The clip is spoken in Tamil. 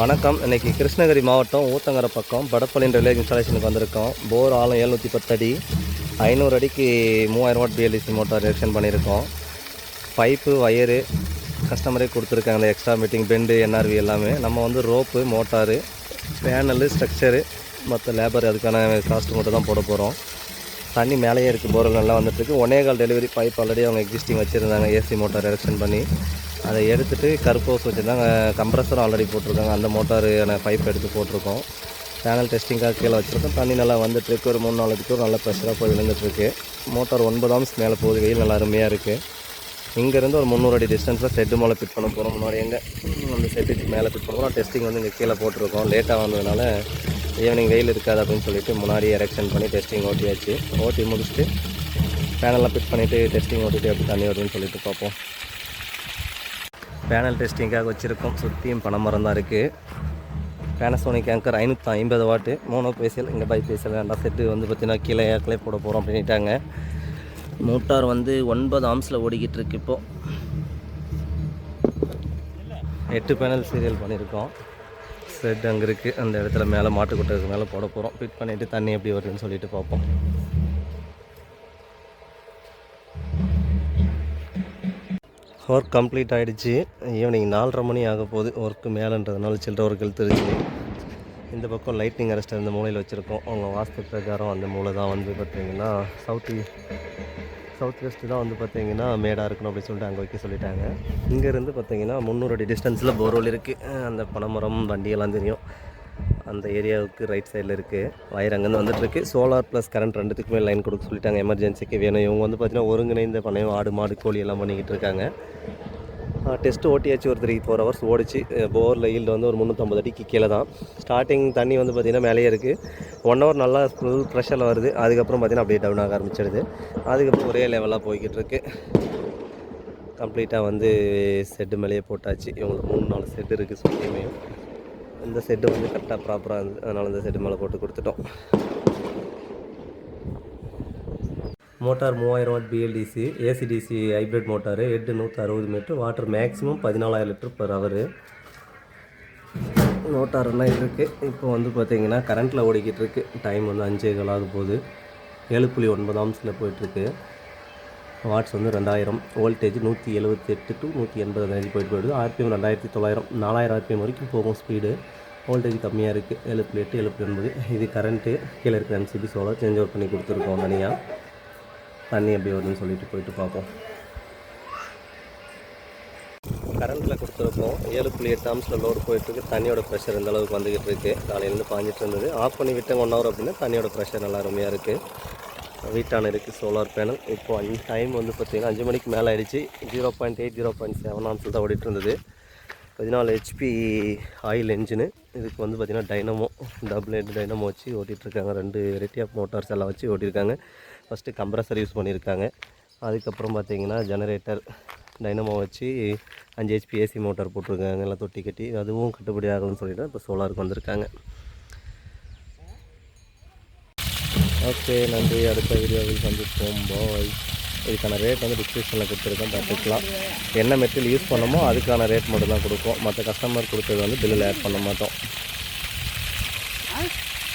வணக்கம். இன்னைக்கு கிருஷ்ணகிரி மாவட்டம் ஊத்தங்கரை பக்கம் படப்பள்ளின்ற ரிலே இன்ஸ்டாலேஷனுக்கு வந்திருக்கோம். போர் ஆழம் எழுநூற்றி பத்து அடி ஐநூறு அடிக்கு மூவாயிரம் வாட் பிஎல்டிசி மோட்டார் எலெக்ஷன் பண்ணியிருக்கோம். பைப்பு வயரு கஸ்டமரே கொடுத்துருக்காங்க அந்த எக்ஸ்ட்ரா மீட்டிங் பெண்டு என்ஆர்வி எல்லாமே. நம்ம வந்து ரோப்பு மோட்டாரு பேனலு ஸ்ட்ரக்சரு மற்ற லேபர் அதுக்கான காஸ்ட் மட்டும் தான் போட போகிறோம் தண்ணி மேலேயே இருக்குது போரல் நல்லா வந்துட்டுருக்கு. ஒன்னேகால் டெலிவரி பைப் ஆல்ரெடி அவங்க எக்ஸிஸ்டிங் வச்சுருந்தாங்க ஏசி மோட்டார் எரெக்ஷன் பண்ணி. அதை எடுத்துகிட்டு கருப்போஸ் வச்சுருந்தாங்க கம்ப்ரஸர் ஆல்ரெடி போட்டிருக்காங்க. அந்த மோட்டாரான பைப் எடுத்து போட்டிருக்கோம். பேனல் டெஸ்டிங்காக கீழே வச்சுருக்கோம். தண்ணி நல்லா வந்துட்டுருக்கு. ஒரு மூணு நாளைக்கு ஒரு நல்ல ப்ரெஷராக போய் விழுந்துட்டுருக்கு. மோட்டார் ஒன்பது ஆம்ஸ் மேலே போகுது. வெயில் நல்லா அருமையாக இருக்குது இங்கேருந்து ஒரு முந்நூறு அடி டிஸ்டன்ஸில் செட்டு மேலே ஃபிட் பண்ண போகிறோம் முன்னாடி எங்கே? அந்த செட்டுக்கு மேலே ஃபிட் பண்ணுறோம் டெஸ்டிங் வந்து இங்கே கீழே போட்டிருக்கோம். லேட்டாக வந்ததுனால ஈவினிங் வெயில் இருக்காது அப்படின்னு சொல்லிட்டு முன்னாடி எரெக்ஷன் பண்ணி டெஸ்டிங் ஓட்டியாச்சு. ஓட்டி முடிச்சுட்டு பேனல்லாம் ஃபிட் பண்ணிவிட்டு டெஸ்டிங் ஓட்டிட்டு எப்படி தண்ணி வருதுன்னு சொல்லிட்டு பார்ப்போம். பேனல் டெஸ்டிங்காக வச்சுருக்கோம். சுற்றியும் பனைமரம் தான் இருக்குது பேனசோனிக் ஆங்கர் ஐநூற்றி ஐம்பது வாட்டு மோனோ பேசியல் இங்கே பை பேசியல் ரெண்டாம் செட்டு வந்து பார்த்தீங்கன்னா கீழே ஏற்கலே போட போகிறோம் அப்படின்ட்டாங்க மோட்டார் வந்து ஒன்பது ஆம்ஸில் ஓடிக்கிட்டு இருக்கு இப்போது எட்டு பேனல் சீரியல் பண்ணியிருக்கோம் செட் அங்கே இருக்குது அந்த இடத்துல மேலே மாட்டு மேலே போட போகிறோம் ஃபிட் பண்ணிவிட்டு தண்ணி எப்படி வருதுன்னு சொல்லிட்டு பார்ப்போம். ஒர்க் கம்ப்ளீட் ஆகிடுச்சு ஈவினிங் நாலரை மணி ஆக போகுது. ஒர்க்கு மேலேன்றதுனால சில்லற ஒர்க் எழுத்துருச்சு இந்த பக்கம் லைட்னிங் அரெஸ்ட் அந்த மூலையில் வச்சுருக்கோம். அவங்க வாஸ்து பிரகாரம் அந்த மூளை தான் வந்து பார்த்திங்கன்னா சவுத் சவுத் வெஸ்ட்டு தான் வந்து பார்த்தீங்கன்னா மேடாக இருக்கணும் அப்படின்னு சொல்லிட்டு அங்கே வைக்க சொல்லிட்டாங்க. இங்கேருந்து பார்த்தீங்கன்னா முந்நூறு அடி டிஸ்டன்ஸில் போர்வெல் இருக்குது அந்த பனைமரம் வண்டியெல்லாம் தெரியும். அந்த ஏரியாவுக்கு ரைட் சைடில் இருக்குது வயர் அங்கேருந்து வந்துட்டுருக்கு சோலார் ப்ளஸ் கரண்ட் ரெண்டுத்துக்குமே லைன் கொடுக்க சொல்லிட்டாங்க. எமர்ஜென்சிக்கு வேணும். இவங்க வந்து பார்த்திங்கன்னா ஒருங்கிணைந்த பனையும் ஆடு மாடு கோழி எல்லாம் பண்ணிக்கிட்டு இருக்காங்க. டெஸ்ட்டு ஓட்டியாச்சு ஒரு த்ரீ ஃபோர் ஹவர்ஸ் ஓடிச்சு. போரில் ஈல்டு வந்து ஒரு முந்நூற்றம்பது அடிக்கு கீழே தான். ஸ்டார்டிங் தண்ணி வந்து பார்த்திங்கன்னா மேலேயே இருக்குது ஒன் ஹவர் நல்லா ஃபுல் ப்ரெஷரில் வருது. அதுக்கப்புறம் பார்த்திங்கன்னா அப்படியே டவுன் ஆக ஆரம்பிச்சிடுது அதுக்கப்புறம் ஒரே லெவலாக போய்கிட்டு இருக்கு. கம்ப்ளீட்டாக வந்து செட்டு மேலேயே போட்டாச்சு. இவங்களுக்கு மூணு நாலு செட்டு இருக்குது சுற்றியுமே இந்த செட்டு வந்து கரெக்டாக ப்ராப்பராக இருந்தது அதனால் இந்த செட்டு மேலே போட்டு கொடுத்துட்டோம். மோட்டார் மூவாயிரம் watt BLDC AC DC hybrid motor head நூற்றி அறுபது மீட்ரு வாட்டர் மேக்ஸிமம் பதினாலாயிரம் லிட்டர் பர் ஹவரு மோட்டார்லாம் இருக்குது இப்போ வந்து பார்த்தீங்கன்னா கரண்ட்டில் ஓடிக்கிட்டு இருக்கு டைம் வந்து அஞ்சே ஆகும் போது போகுது. ஏழு புள்ளி ஒன்பது ஆம்ஸில் போயிட்டுருக்கு. வாட்ஸ் வந்து ரெண்டாயிரம். வோல்டேஜ் நூற்றி எழுபத்தி எட்டு டு நூற்றி எண்பது ரேஞ்ச் போயிட்டு போயிடுது. ஆர்பிஎம் ரெண்டாயிரத்தி தொள்ளாயிரம். நாலாயிரம் ஆர்பிஎம் வரைக்கும் போகும் ஸ்பீடு வோல்டேஜ் கம்மியாக இருக்குது ஏழு புள்ளி எட்டு ஏழு புள்ளி ஒன்பது. இது கரண்ட்டு கீழே இருக்கிற எம்சிபி சோலார் சேஞ்ச் அவுட் பண்ணி கொடுத்துருக்கோம் தனியாக தண்ணி எப்படி வருதுன்னு சொல்லிட்டு போயிட்டு பார்ப்போம். கரண்ட்டில் கொடுத்துருக்கோம். ஏழு புள்ளி எட்டு ஆம்ஸில் லோடு போயிட்டுருக்கு. தண்ணியோட ப்ரெஷர் இந்த அளவுக்கு வந்துக்கிட்டு இருக்குது காலையிலேருந்து பாஞ்சிட்டு இருந்தது. ஆஃப் பண்ணி விட்டேன் ஒன் ஹவர் அப்படின்னா தண்ணியோட ப்ரெஷர் நல்லா அருமையாக இருக்குது வீட்டான இருக்குது சோலார் பேனல் இப்போ அஞ்சு டைம் வந்து பார்த்திங்கன்னா அஞ்சு மணிக்கு மேலே ஆயிடுச்சு. Zero point eight zero point seven ஆம்ஸில் தான் ஓடிட்டு இருந்தது. பதினாலு ஹெச்பி ஆயில் என்ஜினு இதுக்கு வந்து பார்த்திங்கன்னா டைனமோ டபுள் ஹெட் டைனமோ வச்சு ஓட்டிகிட்ருக்காங்க ரெண்டு வெரைட்டி ஆஃப் மோட்டார்ஸ் எல்லாம் வச்சு ஓட்டியிருக்காங்க. ஃபஸ்ட்டு கம்ப்ரஸர் யூஸ் பண்ணியிருக்காங்க. அதுக்கப்புறம் பார்த்தீங்கன்னா ஜெனரேட்டர் டைனமோ வச்சு அஞ்சு ஹெச்பி ஏசி மோட்டார் போட்டிருக்காங்க. எல்லாம் தொட்டி கட்டி. அதுவும் கட்டுப்படி ஆகணும்னு சொல்லிட்டு இப்போ சோலாருக்கு வந்திருக்காங்க. ஓகே நன்றி. அடுத்த வீடியோவில் சந்திப்போம். பாய் இதுக்கான ரேட் வந்து டிஸ்கிரிப்ஷனில் கொடுத்துருக்கோம். பார்த்துக்கலாம். என்ன மெட்டீரியல் யூஸ் பண்ணமோ அதுக்கான ரேட் மட்டும் தான் கொடுக்கும். மற்ற கஸ்டமர் கொடுத்தது வந்து பில்லில் ஆட் பண்ண மாட்டோம்.